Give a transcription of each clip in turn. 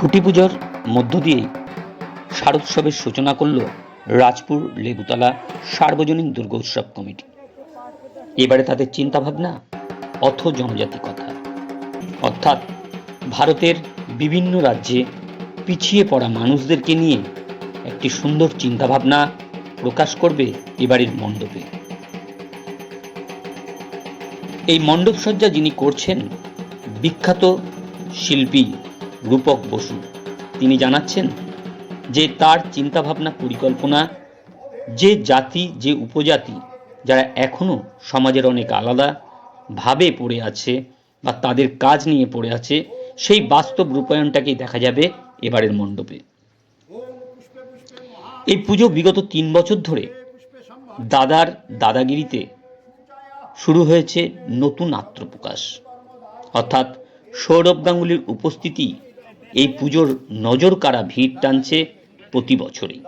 খুঁটি পুজোর মধ্য দিয়ে শারদোৎসবের সূচনা করল রাজপুর লেবুতলা সার্বজনীন দুর্গোৎসব কমিটি। এবারে তাদের চিন্তাভাবনা অথ জনজাতি কথা। অর্থাৎ ভারতের বিভিন্ন রাজ্যে পিছিয়ে পড়া মানুষদেরকে নিয়ে একটি সুন্দর চিন্তাভাবনা প্রকাশ করবে এবারের মণ্ডপে। এই মণ্ডপ সজ্জা যিনি করছেন বিখ্যাত শিল্পী রূপক বসু। তিনি জানাচ্ছেন, যে তার চিন্তাভাবনা পরিকল্পনা, যে জাতি, যে উপজাতি, যারা এখনও সমাজের অনেক আলাদা ভাবে পড়ে আছে বা তাদের কাজ নিয়ে পড়ে আছে, সেই বাস্তব রূপায়ণটাকেই দেখা যাবে এবারের মণ্ডপে। এই পুজো বিগত তিন বছর ধরে দাদার দাদাগিরিতে শুরু হয়েছে নতুন আত্মপ্রকাশ। অর্থাৎ সৌরভ গাঙ্গুলির উপস্থিতি এই পুজোর নজর কাড়া ভিড় টানছে প্রতি বছরই?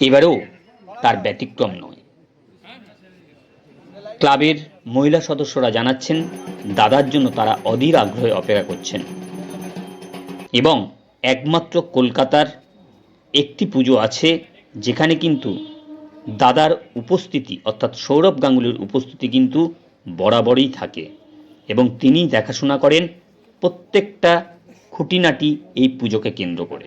এবারেও তার ব্যতিক্রম নয়। ক্লাবের মহিলা সদস্যরা জানাচ্ছেন, দাদার জন্য তারা অধীর আগ্রহে অপেক্ষা করছেন। এবং একমাত্র কলকাতার একটি পুজো আছে, যেখানে কিন্তু দাদার উপস্থিতি, অর্থাৎ সৌরভ গাঙ্গুলির উপস্থিতি কিন্তু বরাবরই থাকে। এবং তিনি দেখাশোনা করেন প্রত্যেকটা খুঁটিনাটি এই পুজোকে কেন্দ্র করে।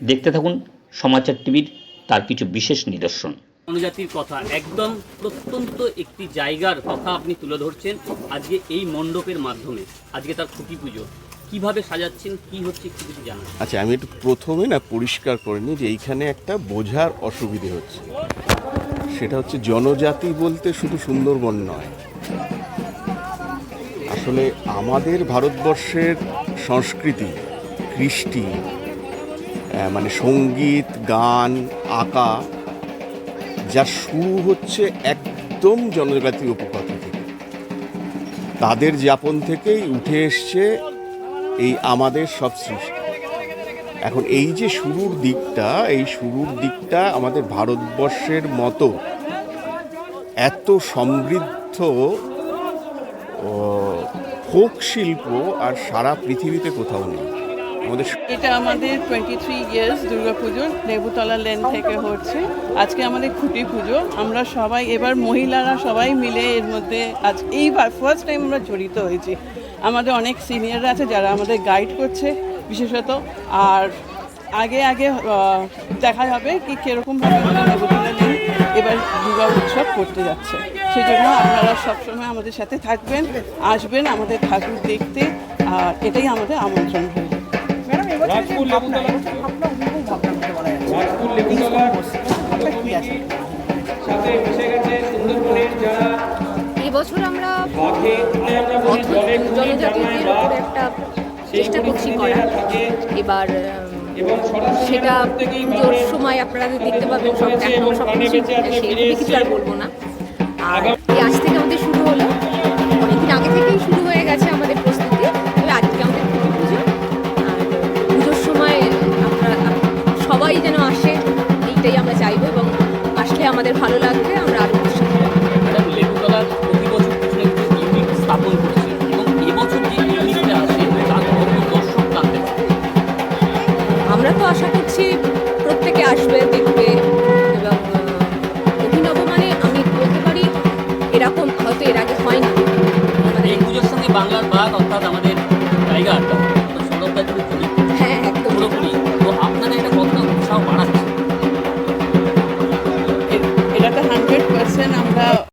দেখতে থাকুন সমাচার টিভির তার কিছু বিশেষ নিদর্শন। জনজাতির কথা একদম প্রত্যন্ত একটি জায়গার কথা আপনি তুলে ধরছেন আজকে এই মণ্ডপের মাধ্যমে। আজকে তার খুঁটি পুজো। কীভাবে সাজাচ্ছেন কি হচ্ছে একটু কিছু জানা আচ্ছা আমি একটু প্রথমে না পরিষ্কার করে নিই যে এইখানে একটা বোঝার অসুবিধে হচ্ছে। সেটা হচ্ছে জনজাতি বলতে শুধু সুন্দরবন নয়। আসলে আমাদের ভারতবর্ষের সংস্কৃতি, কৃষ্টি মানে সংগীত, গান, আঁকা যার শুরু হচ্ছে একদম জনজাতি উপকথা থেকে। তাদের যাপন থেকেই উঠে এসছে এই আমাদের সব সৃষ্টি। এখন এই যে শুরুর দিকটা, এই শুরুর দিকটা আমাদের ভারতবর্ষের মতো এত সমৃদ্ধ ফোক শিল্প আর সারা পৃথিবীতে কোথাও নেই। আমাদের এটা আমাদের টোয়েন্টি থ্রি ইয়ার্স দুর্গাপুজোর লেবুতলা লেন থেকে হচ্ছে। আজকে আমাদের খুঁটি পুজো। আমরা সবাই, এবার মহিলারা সবাই মিলে এর মধ্যে আজ এইবার ফার্স্ট টাইম আমরা জড়িত হয়েছি। আমাদের অনেক সিনিয়ররা আছে যারা আমাদের গাইড করছে বিশেষত। আর আগে আগে দেখা হবে কি কীরকমভাবে করতে যাচ্ছে। সেই জন্য আপনারা সবসময় আমাদের সাথে থাকবেন আসবেন আমাদের ঠাকুর দেখতে আর এটাই আমাদের আমন্ত্রণ রইল। সুন্দরবনের এবছর আমরা জনজাতিদের একটা চেষ্টা করছি করার। এবার সেটা পুজোর সময় আপনারা দেখতে পাবেন সব এখন সব কিছু কিছু আর বলব না। আর আজ থেকে আমাদের শুরু হলো। অনেকদিন আগে থেকেই শুরু হয়ে গেছে আমাদের প্রস্তুতি। তবে আজকে আমাদের পুজো। পুজো আর পুজোর সময় আপনারা সবাই যেন আসে এইটাই আমরা চাইব এবং আসলে আমাদের ভালো লাগবে। আমরা তো আশা করছি প্রত্যেকে আসবে, দেখবে এবং অভিনব মানে আমি বলতে পারি এরকম, হয়তো এর আগে হয়নি এই পুজোর সঙ্গে বাংলার বাদ অর্থাৎ